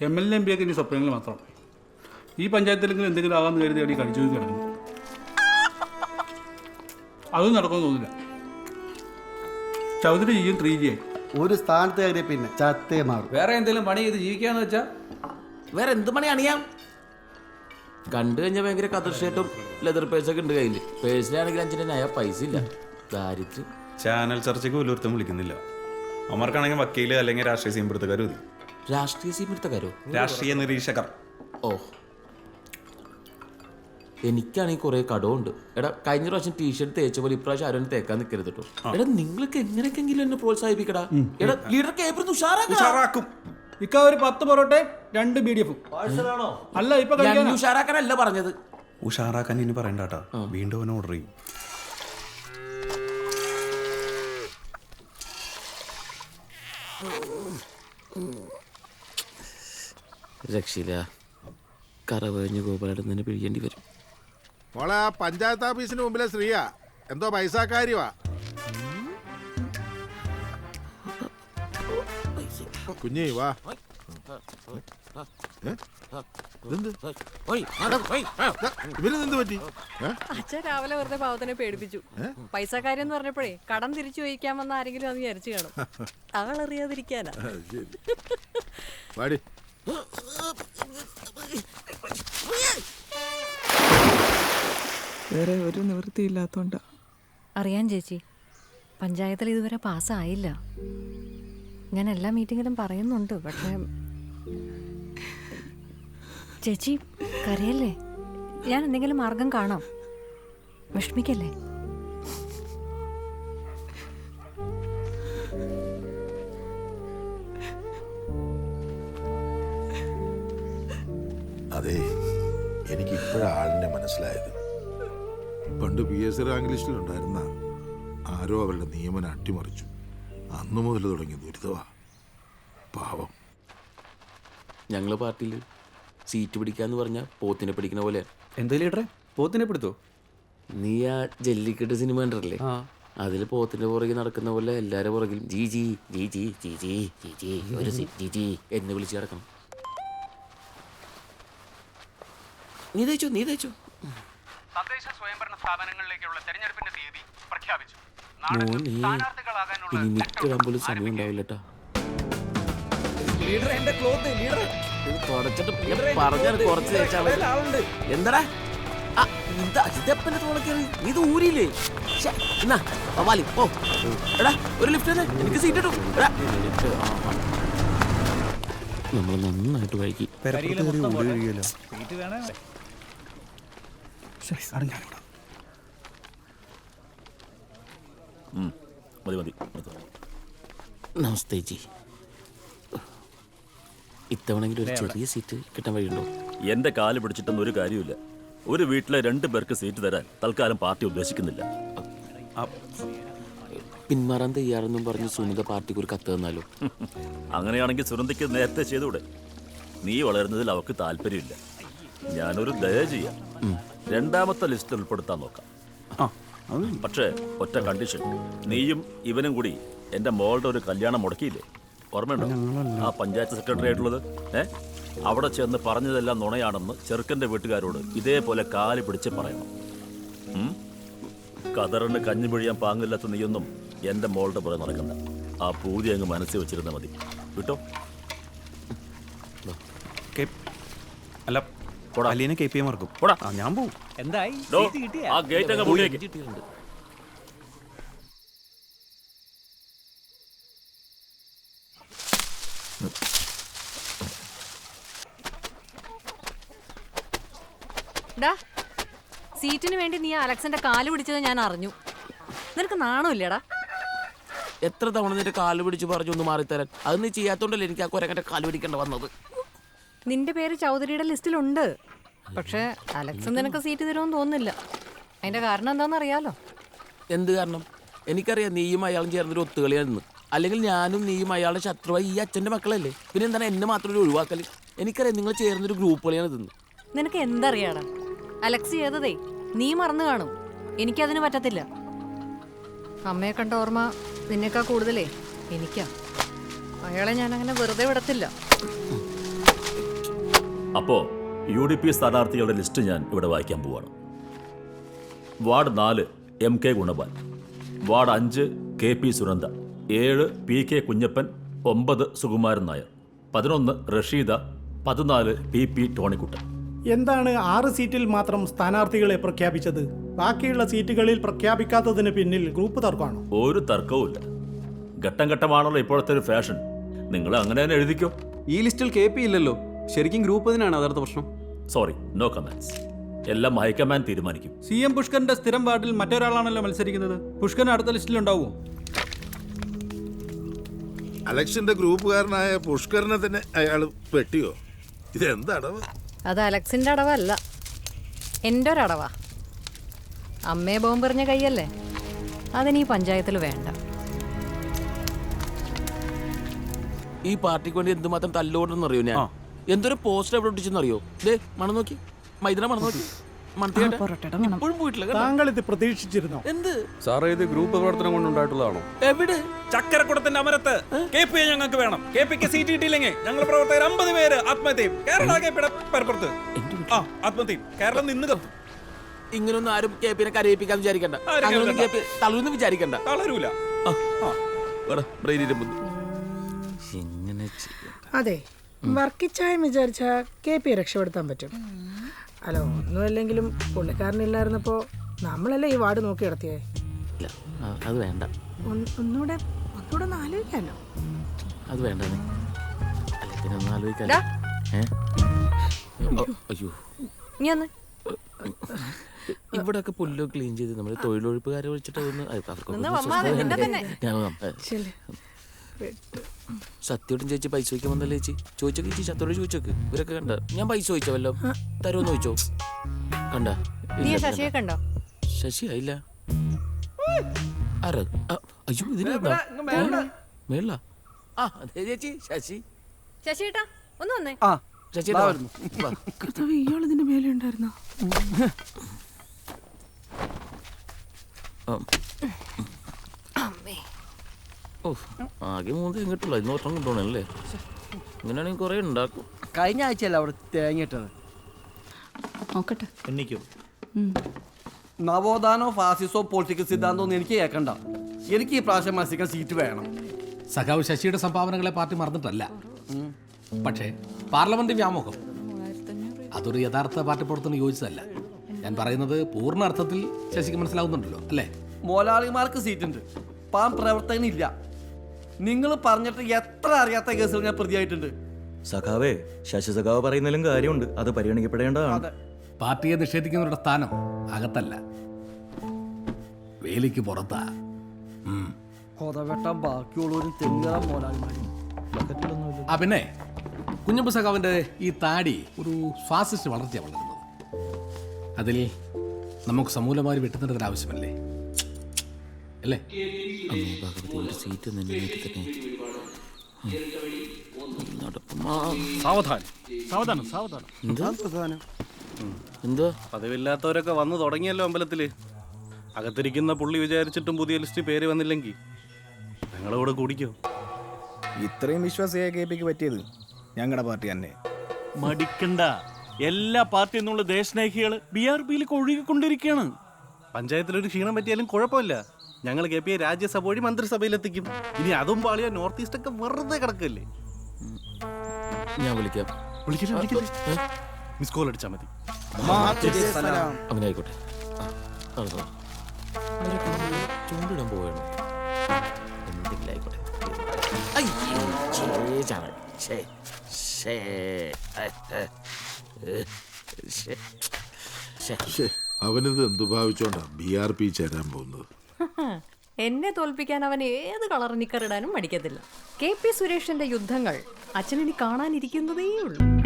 M L A M പിയൊക്കെ ഇനി സ്വപ്നങ്ങൾ മാത്രം. ഈ പഞ്ചായത്തിലെങ്കിലും എന്തെങ്കിലും ആകാമെന്ന് കരുതി അടി കടിച്ചു കിടക്കുന്നു അതും നടക്കുമെന്ന് തോന്നില്ല ചൗധരി ജിയും ത്രീ ജി ആയി ഒരു സ്ഥാനത്ത് കയറിയ പിന്നെ ചത്തേ മാറും. വേറെ എന്തെങ്കിലും പണി ചെയ്ത് ജീവിക്കാന്ന് വെച്ചാ? വേറെ എന്ത് പണി അണിയാം? കണ്ടു കഴിഞ്ഞാൽ ഭയങ്കര കതർ ഷർട്ടും ലെതർ പേഴ്സൊക്കെ ഉണ്ട് കയ്യിൽ പേഴ്സിലാണെങ്കിൽ അഞ്ചിന്റെ നയ പൈസ ഇല്ല. ദാരിദ്ര്യം. ചാനൽ ചർച്ചയ്ക്ക് പോലും വിളിക്കുന്നില്ല. അമർക്കാണെങ്കിൽ വക്കീൽ അല്ലെങ്കിൽ രാഷ്ട്രീയ സീമ്പടുത്തുകാർ മതി രാഷ്ട്രീയ സീമിടുത്തക്കാരോ രാഷ്ട്രീയ നിരീക്ഷകർ. ഓ. എനിക്കാണെങ്കിൽ കുറെ കടമുണ്ട് എടാ കഴിഞ്ഞ പ്രാവശ്യം ടീഷർട്ട് തേച്ച പോലെ ഇപ്രാവശ്യം ആരും തേക്കാൻ നിൽക്കരുത് കേട്ടോ എടാ നിങ്ങൾക്ക് എങ്ങനെയൊക്കെങ്കിലും എന്നെ പ്രോത്സാഹിപ്പിക്കടാ. എടാ ലീഡർ ഏപ്രിൽ ഉഷാറാക്കാം? ഇക്ക ഒരു പത്ത് പൊറോട്ടെ രണ്ട് ബി ഡി എഫും അല്ല ഇപ്പൊ ഉഷാറാക്കാനല്ല പറഞ്ഞത്. ഉഷാറാക്കാൻ ഇനി പറയണ്ട കേട്ടോ. വീണ്ടും അവനെ ഓർഡർ ചെയ്യും. രക്ഷയില്ല. കറവഴിഞ്ഞ് ഗോപാലയുടെ തന്നെ പിഴിയേണ്ടി വരും. മോളെ ആ പഞ്ചായത്ത് ഓഫീസിന് മുമ്പിലെ സ്ത്രീയാ. എന്തോ പൈസക്കാരിവാ. കുഞ്ഞേ വാ. ഏ? ഇതെന്ത്? ദാ, ഇവനെന്ത് പറ്റി? ഏ? അച്ഛൻ രാവിലെ വെറുതെ പാവത്തിനെ പേടിപ്പിച്ചു. പൈസക്കാരെന്ന് എന്ന് പറഞ്ഞപ്പോഴേ കടം തിരിച്ചു ചോദിക്കാൻ വന്ന ആരെങ്കിലും അത് വിചാരിച്ചു കാണും. ആളറിയാതിരിക്കാനാ. ശരി. വാടി. വേറെ ഒരു നിവൃത്തിയില്ലാത്തോണ്ട. അറിയാൻ ചേച്ചി. പഞ്ചായത്തിൽ ഇതുവരെ പാസ്സായില്ല. ഞാൻ എല്ലാ മീറ്റിങ്ങിലും പറയുന്നുണ്ട് പക്ഷേ ചേച്ചി കരയല്ലേ? ഞാൻ എന്തെങ്കിലും മാർഗം കാണാം. വിഷമിക്കല്ലേ? അതെ എനിക്ക് ഇപ്പോഴാളിനെ മനസ്സിലായത്. പണ്ട് പി എസ് സി റാങ്ക് ലിസ്റ്റിലുണ്ടായിരുന്ന ആരോ അവരുടെ നിയമനം അട്ടിമറിച്ചു. അന്നു മുതൽ തുടങ്ങിയ ദുരിതമാ. പാവം. ഞങ്ങളെ പാർട്ടിയിൽ സീറ്റ് പിടിക്കാന്ന് പറഞ്ഞ പോത്തിനെ പിടിക്കുന്ന പോലെ. എന്താ ലീഡറെ? പോത്തിനെ പിടുത്തോ? നീ ആ ജല്ലിക്കെട്ട് സിനിമ കണ്ടല്ലേ അതിൽ പോത്തിന്റെ പുറകിൽ നടക്കുന്ന പോലെ എല്ലാരുടെ പുറകിലും G G G G G G G G ഒരു സി ജി ജി എന്ന് വിളിച്ചു കിടക്കണം. നീ തയ്ച്ചു നീ തയ്ച്ചു തദ്ദേശ സ്വയംഭരണ സ്ഥാപനങ്ങളിലേക്കുള്ള തെരഞ്ഞെടുപ്പിന്റെ തീയതി പ്രഖ്യാപിച്ചു. ഇനി നിൽക്കിടാൻ പോലും സമയം ഉണ്ടാവില്ല കേട്ടാ ലീഡർ എന്റെ ക്ലോത്ത് ലീഡർ ഇത് തുടച്ചിട്ട് പറഞ്ഞാൽ കുറച്ച് തേച്ചാ മതി. എന്താടാ? ഇതെപ്പന്റെ തോളെ കയറി? ഇത് ഊരിയില്ലേ? എന്നാ, വാലി. എടാ ഒരു ലിഫ്റ്റ് തന്നെ. എനിക്ക് സീറ്റ് ഇട്ടു. നമ്മൾ നന്നായിട്ട് വൈകി. മതി മതി നമസ്തേ ജി. ഇത്തവണെങ്കിലും ഒരു ചെറിയ സീറ്റ് കിട്ടാൻ വഴിയുണ്ടോ? എന്റെ കാൽ പിടിച്ചിട്ടൊന്നും ഒരു കാര്യമില്ല ഒരു വീട്ടിലെ രണ്ട് പേർക്ക് സീറ്റ് തരാൻ തൽക്കാലം പാർട്ടി ഉദ്ദേശിക്കുന്നില്ല. പിന്മാറാൻ തയ്യാറെന്നും പറഞ്ഞ് സുനിത പാർട്ടിക്ക് ഒരു കത്ത് തന്നാലോ? അങ്ങനെയാണെങ്കിൽ സുരന്തിക്ക് നേരത്തെ ചെയ്തുകൂടെ? നീ വളരുന്നതിൽ അവർക്ക് താല്പര്യമില്ല. ഞാനൊരു ദയ ചെയ്യാം. രണ്ടാമത്തെ ലിസ്റ്റിൽ ഉൾപ്പെടുത്താൻ നോക്കാം. പക്ഷേ ഒറ്റ കണ്ടീഷൻ നീയും ഇവനും കൂടി എന്റെ മോളുടെ ഒരു കല്യാണം മുടക്കിയില്ലേ? ഓർമ്മയുണ്ടോ? ആ പഞ്ചായത്ത് സെക്രട്ടറി ആയിട്ടുള്ളത്? ഏ? അവിടെ ചെന്ന് പറഞ്ഞതെല്ലാം നുണയാണെന്ന് ചെറുക്കന്റെ വീട്ടുകാരോട് ഇതേപോലെ കാൽ പിടിച്ച് പറയണം. ഉം? കതറിന് കഞ്ഞി പിഴിയാൻ പാങ്ങില്ലാത്ത നീയൊന്നും എന്റെ മോളുടെ പുറകെ നടക്കണ്ട. ആ പൂതി അങ്ങ് മനസ്സിൽ വെച്ചിരുന്നാൽ മതി. വിട്ടോ? അല്ല അലീനെ കെ പി എ മറക്കും പോടാ. ആ, ഞാൻ പോവും. എന്തായി? ഡോ, ആ ഗേറ്റ് അങ്ങ് പൂട്ടിയേക്ക് കിട്ടിയിട്ടുണ്ട് ഡാ സീറ്റിന് വേണ്ടി നീ അലക്സിന്റെ കാൽ പിടിച്ചത് ഞാൻ അറിഞ്ഞു. നിനക്ക് നാണമില്ലടാ എത്ര തവണ നിന്റെ കാൽ പിടിച്ച് പറഞ്ഞു ഒന്ന് മാറിത്തരാൻ? അത് നീ ചെയ്യാത്തോണ്ടല്ലേ എനിക്ക് ആ കുരക്കന്റെ കാൽ പിടിക്കേണ്ട വന്നത്? നിന്റെ പേര് ചൗധരിയുടെ ലിസ്റ്റിലുണ്ട്. പക്ഷെ അലക്സ് നിനക്ക് സീറ്റ് തരുമെന്ന് തോന്നുന്നില്ല. അതിന്റെ കാരണം എന്താണെന്ന് അറിയാലോ? എന്ത് കാരണം? എനിക്കറിയാം നീയും അയാളും ചേർന്നൊരു ഒത്തുകളിയാണെന്ന്. അല്ലെങ്കിൽ ഞാനും നീയും അയാളുടെ ശത്രുവായി ഈ അച്ഛന്റെ മക്കളല്ലേ? പിന്നെ എന്താണ് എന്നെ മാത്രം ഒരു ഒഴിവാക്കൽ? എനിക്കറിയാം നിങ്ങൾ ചേർന്നൊരു ഗ്രൂപ്പ് കളിയാണ് ഇതെന്ന്. നിനക്ക് എന്തറിയാടാ? അലക്സ് ചെയ്തതേ നീ മറന്നു കാണും. എനിക്കതിന് പറ്റത്തില്ല. അമ്മയെ കണ്ട ഓർമ്മ നിന്നേക്കാ കൂടുതലേ? എനിക്കാ. അയാളെ ഞാൻ അങ്ങനെ വെറുതെ വിടത്തില്ല. അപ്പോൾ യു ഡി പി സ്ഥാനാർത്ഥികളുടെ ലിസ്റ്റ് ഞാൻ ഇവിടെ വായിക്കാൻ പോവാണ്. വാർഡ് നാല് എം കെ ഗുണപാൽ വാർഡ് അഞ്ച് കെ പി സുനന്ദ ഏഴ് പി കെ കുഞ്ഞപ്പൻ ഒമ്പത് സുകുമാരൻ നായർ പതിനൊന്ന് റഷീദ പതിനാല് പി പി ടോണിക്കുട്ടൻ. എന്താണ് ആറ് സീറ്റിൽ മാത്രം സ്ഥാനാർത്ഥികളെ പ്രഖ്യാപിച്ചത്? ബാക്കിയുള്ള സീറ്റുകളിൽ പ്രഖ്യാപിക്കാത്തതിന് പിന്നിൽ ഗ്രൂപ്പ് തർക്കമാണോ? ഒരു തർക്കവുമില്ല ഘട്ടം ഘട്ടമാണല്ലോ ഇപ്പോഴത്തെ ഒരു ഫാഷൻ. നിങ്ങൾ അങ്ങനെ തന്നെ എഴുതിക്കോ. ഈ ലിസ്റ്റിൽ കെ പി ഇല്ലല്ലോ. ശരിക്കും ഗ്രൂപ്പ് തന്നെയാണ് യഥാർത്ഥ പ്രശ്നം? സോറി നോ കമന്റ്സ് എല്ലാം ഹൈക്കമാൻഡ് തീരുമാനിക്കും. സി എം പുഷ്കറിന്റെ സ്ഥിരം വാർഡിൽ മറ്റൊരാളാണല്ലോ മത്സരിക്കുന്നത്. പുഷ്കൻ അടുത്ത ലിസ്റ്റിൽ ഉണ്ടാവുമോ? അലക്സിന്റെ ഗ്രൂപ്പുകാരനായ പുഷ്കരനെ തന്നെ അയാൾ വെട്ടിയോ? ഇതെന്തടവ്? അത് അലക്സിന്റെ അടവല്ല. എന്റെ ഒരടവാ അമ്മയെ ബോംബെറിഞ്ഞ കൈയല്ലേ അതിന് ഈ പഞ്ചായത്തിൽ വേണ്ട. ഈ പാർട്ടിക്ക് വേണ്ടി എന്തുമാത്രം തല്ലോടെന്ന് അറിയോ ഞാൻ എന്തൊരു പോസ്റ്റർ എവിടെ ഒട്ടിച്ചെന്നറിയോ ദേ മണം നോക്കി. മൈദന മണം നോക്കി. മണത്തിയാട്ടെ ഇപ്പോഴും പോയിട്ടില്ല കേട്ടോ. താങ്കൾ ഇത് പ്രതീക്ഷിച്ചിരുന്നോ? എന്ത്? സാറേ ഇത് ഗ്രൂപ്പ് പ്രവർത്തനം കൊണ്ടുണ്ടായിട്ടുള്ളതാണോ? എവിടെ? ചക്കരക്കുടത്തിന്റെ അമരത്ത് കെ പി ഞങ്ങൾക്ക് വേണം. കെ പിക്ക് സീറ്റ് കിട്ടിയില്ലെങ്കിൽ ഞങ്ങൾ പ്രവർത്തകർ അമ്പത് പേര് ആത്മഹത്യയും. കേരള കെ പിയുടെ പരപ്പുറത്ത്. ആ ആത്മഹത്യയും. കേരളം നിന്ന് കത്തും. ഇങ്ങനൊന്നും ആരും കെ പിനെ കരയിപ്പിക്കാൻ വിചാരിക്കണ്ട. ആരും അങ്ങനൊന്നും കെ കരയിക്കണ്ട. പി തളർന്ന് വിചാരിക്കണ്ട. തളരൂല. എങ്ങനെ ചെയ്യും അതെ. വർക്കിച്ചായം വിചാരിച്ചാൽ കെ പി രക്ഷപ്പെടുത്താൻ പറ്റും. അല്ല ഒന്നുമല്ലെങ്കിലും പുള്ളിക്കാരനില്ലായിരുന്നപ്പോ നമ്മളല്ലേ ഈ വാർഡ് നോക്കി നടത്തിയേ? ഇല്ല അത് വേണ്ട. ഒന്ന്- ഒന്നുകൂടെ ഒന്നുകൂടെ ഒന്ന് ആലോചിക്കാമല്ലോ അത് വേണ്ട പിന്നെ ഒന്ന് അയ്യോ. നീ ഒന്ന്. ഇവിടെയൊക്കെ പുല്ലൊക്കെ ക്ലീൻ ചെയ്ത് നമ്മൾ തൊഴിലൊഴിപ്പുകാരെ വിളിച്ചിട്ട് ഒന്ന് സത്യോട്ടും ചേച്ചി പൈസ ചോദിക്കാൻ വന്നല്ലേ ചേച്ചി? ചോദിച്ചോ ചേച്ചി സത്യോട് ചോദിച്ചോക്ക്. ഇവരൊക്കെ കണ്ട? ഞാൻ പൈസ ചോദിച്ചോ വല്ലോ? തരുമെന്ന് ചോദിച്ചോ? കണ്ട? ശശിയെ കണ്ടോ? ശശി ആയില്ല ആരാ? അയ്യോ ഇതിന് മേള ആ അതെ ചേച്ചി ശശി. ശശി ഏട്ടാ ഒന്ന് വന്നേ. ആ ശശി ദാ വരുന്നു. വാ. കർത്താവ് ഇയാൾ ഇതിന്റെ മേലെ ഉണ്ടായിരുന്നോ. ഓ ആകെ മൂന്ന് എങ്ങോട്ടുള്ള ഇന്ന് ഒരെണ്ണം കൊണ്ടുപോകണല്ലേ ഇങ്ങനെയാണെങ്കിൽ കുറേ ഉണ്ടാക്കും. കഴിഞ്ഞ ആഴ്ചയല്ല അവിടെ തേങ്ങിട്ടത് നോക്കട്ടെ. നവോത്ഥാനോ ഫാസിസോ പൊളിറ്റിക്കൽ സിദ്ധാന്തോ ഒന്നും എനിക്ക് കേൾക്കണ്ട. എനിക്ക് ഈ പ്രാവശ്യം മത്സരിക്കാൻ സീറ്റ് വേണം. സഖാവ് ശശിയുടെ സംഭാവനകളെ പാർട്ടി മറന്നിട്ടല്ല. പക്ഷേ പാർലമെന്റ് വ്യാമോഹം. അതൊരു യഥാർത്ഥ പാർട്ടി പ്രവർത്തനം യോജിച്ചതല്ല. ഞാൻ പറയുന്നത് പൂർണ അർത്ഥത്തിൽ ശശിക്ക് മനസ്സിലാവുന്നുണ്ടല്ലോ അല്ലേ? മോലാളിമാർക്ക് സീറ്റുണ്ട് ഉണ്ട്. പാൻ പ്രവർത്തകനില്ല. നിങ്ങൾ പറഞ്ഞിട്ട് എത്ര അറിയാത്ത കേസുകൾ ഞാൻ പ്രതിയായിട്ടുണ്ട്. സഖാവേ ശശി സഖാവ് പറയുന്നതിലും കാര്യമുണ്ട്. അത് പരിഗണിക്കപ്പെടേണ്ടതാണ്. പാർട്ടിയെ നിഷേധിക്കുന്നവരുടെ സ്ഥാനം അകത്തല്ല. വേലിക്ക് പുറത്താ. കൊതവെട്ടാൻ ബാക്കിയുള്ളവരും മോലാളിമാരും ആ പിന്നെ കുഞ്ഞമ്പ സഖാവിന്റെ ഈ താടി ഒരു ഫാസിസ്റ്റ് വളർച്ച വളരുന്നത് അതിൽ നമുക്ക് സമൂലമായി വെട്ടുന്നതിന് ആവശ്യമല്ലേ അല്ലേ? അമ്മേ ഭഗവതി ഒരു സീറ്റ് നിന്നെ. സാവധാനം. സാവധാനം സാവധാനം. എന്ത്? പതിവില്ലാത്തവരൊക്കെ വന്നു തുടങ്ങിയല്ലോ അമ്പലത്തിൽ. അകത്തിരിക്കുന്ന പുള്ളി വിചാരിച്ചിട്ടും പുതിയ ലിസ്റ്റ് പേര് വന്നില്ലെങ്കിൽ ഞങ്ങളോട് കുടിക്കോ. ഇത്രയും വിശ്വാസിയായ കെ പിക്ക് പറ്റിയത് ഞങ്ങളുടെ പാർട്ടി തന്നെ. മടിക്കണ്ട. എല്ലാ പാർട്ടി എന്നുള്ള ദേശസ്നേഹികൾ ബി ആർ പിയിലേക്ക് ഒഴുകിക്കൊണ്ടിരിക്കുകയാണ്. പഞ്ചായത്തിലൊരു ക്ഷീണം പറ്റിയാലും കുഴപ്പമില്ല. ഞങ്ങൾ കെ പി എ രാജ്യസഭ വഴി മന്ത്രിസഭയിലെത്തിക്കും. ഇനി അതും പാളിയ നോർത്ത് ഈസ്റ്റ് ഒക്കെ വെറുതെ കിടക്കല്ലേ? ഞാൻ വിളിക്കാം. വിളിക്കില്ല വിളിക്കില്ല? മിസ് കോൾ അടിച്ചാൽ മതി. അങ്ങനെ ആയിക്കോട്ടെ ചൂണ്ടിടാൻ പോവാണ് എന്തെങ്കിലും ആയിക്കോട്ടെ. അവനിത് എന്തു ഭാവിച്ചോണ്ടാ ബി ആർ പി ചേരാൻ പോകുന്നത്? എന്നെ തോൽപ്പിക്കാൻ അവൻ ഏത് കളർ നിക്കറിടാനും മടിക്കത്തില്ല. കെ പി സുരേഷിന്റെ യുദ്ധങ്ങൾ അച്ഛനി കാണാനിരിക്കുന്നതേ ഉള്ളൂ